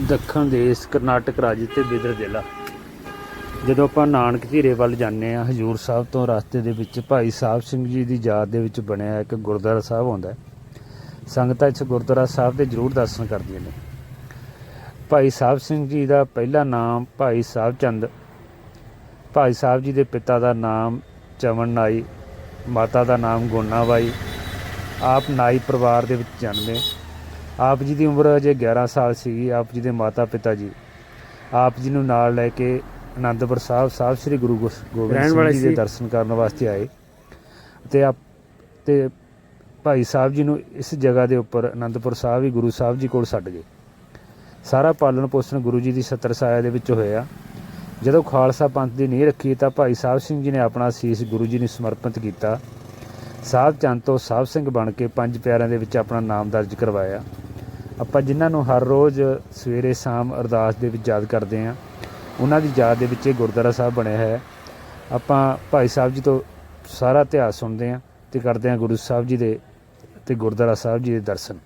ਦੱਖਣ ਦੇਸ਼ ਕਰਨਾਟਕ ਰਾਜ ਤੇ ਬਿਦਰ ਜ਼ਿਲ੍ਹਾ। ਜਦੋਂ ਆਪਾਂ ਨਾਨਕ ਧੀਰੇ ਵੱਲ ਜਾਂਦੇ ਆ ਹਜੂਰ ਸਾਹਿਬ ਤੋਂ ਰਸਤੇ ਦੇ ਵਿੱਚ ਭਾਈ ਸਾਹਿਬ ਸਿੰਘ ਜੀ ਦੀ ਯਾਦ ਦੇ ਵਿੱਚ ਬਣਿਆ ਇੱਕ ਗੁਰਦੁਆਰਾ ਸਾਹਿਬ ਆਉਂਦਾ ਸੰਗਤਾਂ ਇਸ ਗੁਰਦੁਆਰਾ ਸਾਹਿਬ ਦੇ ਜ਼ਰੂਰ ਦਰਸ਼ਨ ਕਰਦੀਆਂ ਨੇ। ਭਾਈ ਸਾਹਿਬ ਸਿੰਘ ਜੀ ਦਾ ਪਹਿਲਾ ਨਾਮ ਭਾਈ ਸਾਹਿਬ ਚੰਦ, ਭਾਈ ਸਾਹਿਬ ਜੀ ਦੇ ਪਿਤਾ ਦਾ ਨਾਮ ਚਮਨ ਨਾਈ, ਮਾਤਾ ਦਾ ਨਾਮ ਗੋਨਾ ਬਾਈ, ਆਪ ਨਾਈ ਪਰਿਵਾਰ ਦੇ ਵਿੱਚ ਜਨਮੇ। ਆਪ ਜੀ ਦੀ ਉਮਰ ਅਜੇ 11 ਸਾਲ ਸੀਗੀ ਆਪ ਜੀ ਦੇ ਮਾਤਾ ਪਿਤਾ ਜੀ। ਆਪ ਜੀ ਨੂੰ ਨਾਲ ਲੈ ਕੇ ਆਨੰਦਪੁਰ ਸਾਹਿਬ ਸਾਹਿਬ ਸ੍ਰੀ ਗੁਰੂ ਗੋਬਿੰਦ ਸਿੰਘ ਜੀ ਦੇ। ਦਰਸ਼ਨ ਕਰਨ ਵਾਸਤੇ ਆਏ। ਤੇ ਆਪ ਤੇ ਭਾਈ ਸਾਹਿਬ ਜੀ ਨੂੰ ਇਸ ਜਗ੍ਹਾ ਦੇ ਉੱਪਰ ਆਨੰਦਪੁਰ ਸਾਹਿਬ ਹੀ ਗੁਰੂ ਸਾਹਿਬ ਜੀ ਕੋਲ ਛੱਡ ਗਏ। ਸਾਰਾ ਪਾਲਣ ਪੋਸ਼ਣ ਗੁਰੂ ਜੀ ਦੀ ਸੱਤਰ ਸਾਇਆ ਦੇ ਵਿੱਚ ਹੋਇਆ। ਜਦੋਂ ਖਾਲਸਾ ਪੰਥ ਦੀ ਨੀਂਹ ਰੱਖੀ ਤਾਂ ਭਾਈ ਸਾਹਿਬ ਸਿੰਘ ਜੀ ਨੇ ਆਪਣਾ ਸੀਸ ਗੁਰੂ ਜੀ ਨੂੰ ਸਮਰਪਿਤ ਕੀਤਾ। ਸਾਹਿਬ ਚੰਦ ਤੋਂ ਸਾਹਿਬ ਸਿੰਘ ਬਣ ਕੇ ਪੰਜ ਪਿਆਰਿਆਂ ਦੇ ਵਿੱਚ ਆਪਣਾ ਨਾਮ ਦਰਜ ਕਰਵਾਇਆ। ਆਪਾਂ ਜਿਨ੍ਹਾਂ ਨੂੰ ਹਰ ਰੋਜ਼ ਸਵੇਰੇ ਸ਼ਾਮ ਅਰਦਾਸ ਦੇ ਵਿੱਚ ਯਾਦ ਕਰਦੇ ਹਾਂ, ਉਹਨਾਂ ਦੀ ਯਾਦ ਦੇ ਵਿੱਚ ਇਹ ਗੁਰਦੁਆਰਾ ਸਾਹਿਬ ਬਣਿਆ ਹੈ। ਆਪਾਂ ਭਾਈ ਸਾਹਿਬ ਜੀ ਤੋਂ ਸਾਰਾ ਇਤਿਹਾਸ ਸੁਣਦੇ ਹਾਂ ਤੇ ਕਰਦੇ ਹਾਂ ਗੁਰੂ ਸਾਹਿਬ ਜੀ ਦੇ ਤੇ ਗੁਰਦੁਆਰਾ ਸਾਹਿਬ ਜੀ ਦੇ ਦਰਸ਼ਨ।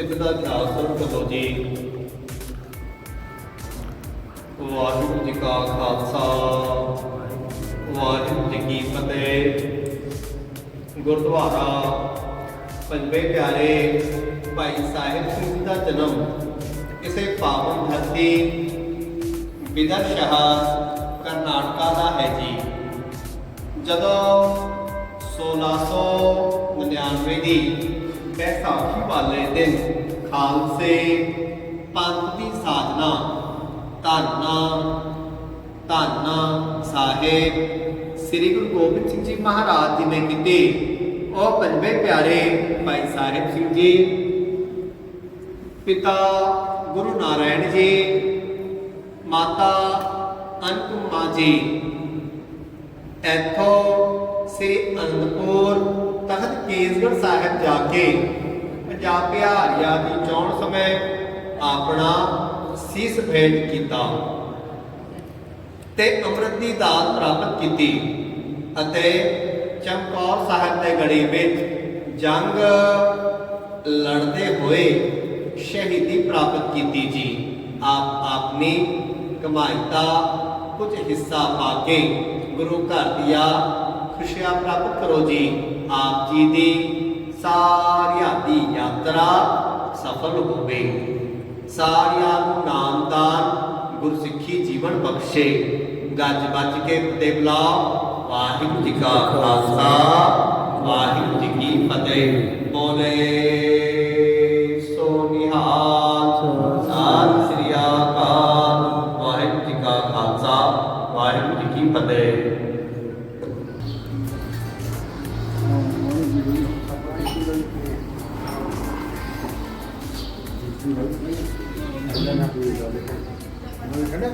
ਇਤਨਾ ਖਿਆਲ ਸਰਬ ਕਰੋ ਜੀ। ਵਾਹਿਗੁਰੂ ਜੀ ਕਾ ਖਾਲਸਾ, ਵਾਹਿਗੁਰੂ ਜੀ ਕੀ ਫਤਿਹ। ਗੁਰਦੁਆਰਾ, ਪੰਜਵੇਂ ਪਿਆਰੇ ਭਾਈ ਸਾਹਿਬ ਸਿੰਘ ਜੀ ਦਾ ਜਨਮ ਕਿਸੇ ਪਾਵਨ ਧਰਤੀ ਬਿਦਰ ਸ਼ਹਿਰ ਕਰਨਾਟਕਾ ਦਾ ਹੈ ਜੀ। ਜਦੋਂ 1699 ਦੀ ਬੈਸਾਖੀ ਵਾਲੇ ਦਿਨ ਖਾਲਸੇ ਪੰਥ ਦੀ ਸਾਜਨਾ ਧੰਨਾ ਧੰਨਾ ਸਾਹਿਬ ਸ੍ਰੀ ਗੁਰੂ ਗੋਬਿੰਦ ਸਿੰਘ ਜੀ ਮਹਾਰਾਜ ਜੀ ਨੇ ਕੀਤੀ। ਉਹ ਪੰਜਵੇਂ ਪਿਆਰੇ ਭਾਈ ਸਾਹਿਬ ਸਿੰਘ ਜੀ, ਪਿਤਾ ਗੁਰੂ ਨਾਰਾਇਣ ਜੀ, ਮਾਤਾ ਅਨਕੁਮਾ ਜੀ, ਇੱਥੋਂ ਸ੍ਰੀ ਅਨੰਦਪੁਰ ਤਖਤ ਕੇਸਗੜ੍ਹ ਸਾਹਿਬ ਜਾ ਕੇ ਪੰਜਾਬ ਬਿਹਾਰੀਆ ਦੀ ਚੋਣ ਸਮੇਂ ਆਪਣਾ ਸੀਸ ਭੇਟ ਕੀਤਾ ਤੇ ਅੰਮ੍ਰਿਤ ਦੀ ਦਾਤ ਪ੍ਰਾਪਤ ਕੀਤੀ ਅਤੇ ਚਮਕੌਰ ਸਾਹਿਬ ਦੇ ਗੜੀ ਵਿੱਚ ਜੰਗ ਲੜਦੇ ਹੋਏ ਸ਼ਹੀਦੀ ਪ੍ਰਾਪਤ ਕੀਤੀ ਜੀ। ਆਪ ਆਪਣੀ ਕਮਾਈ ਦਾ ਕੁਝ ਹਿੱਸਾ ਪਾ ਕੇ ਗੁਰੂ ਘਰ ਦੀਆਂ ਖੁਸ਼ੀਆਂ ਪ੍ਰਾਪਤ ਕਰੋ ਜੀ। ਆਪ ਜੀ ਦੀ ਸਾਰਿਆਂ ਦੀ ਯਾਤਰਾ ਸਫਲ ਹੋਵੇ। ਸਾਰਿਆਂ ਨੂੰ ਨਾਮਦਾਨ ਗੁਰਸਿੱਖੀ ਜੀਵਨ ਬਖਸ਼ੇ। ਗੱਜ ਵੱਜ ਕੇ ਫਤਿਹ ਬੁਲਾਓ। ਵਾਹਿਗੁਰੂ ਜੀ ਕਾ ਖਾਲਸਾ, ਵਾਹਿਗੁਰੂ ਜੀ ਕੀ ਫਤਿਹ। ਬੋਲੇ ਸੋ ਨਿਹਾਲ ਸਤਿ ਸ੍ਰੀ ਅਕਾਲ। ਵਾਹਿਗੁਰੂ ਜੀ ਕਾ ਖਾਲਸਾ, ਵਾਹਿਗੁਰੂ ਜੀ ਕੀ ਫਤਿਹ। ਨਾ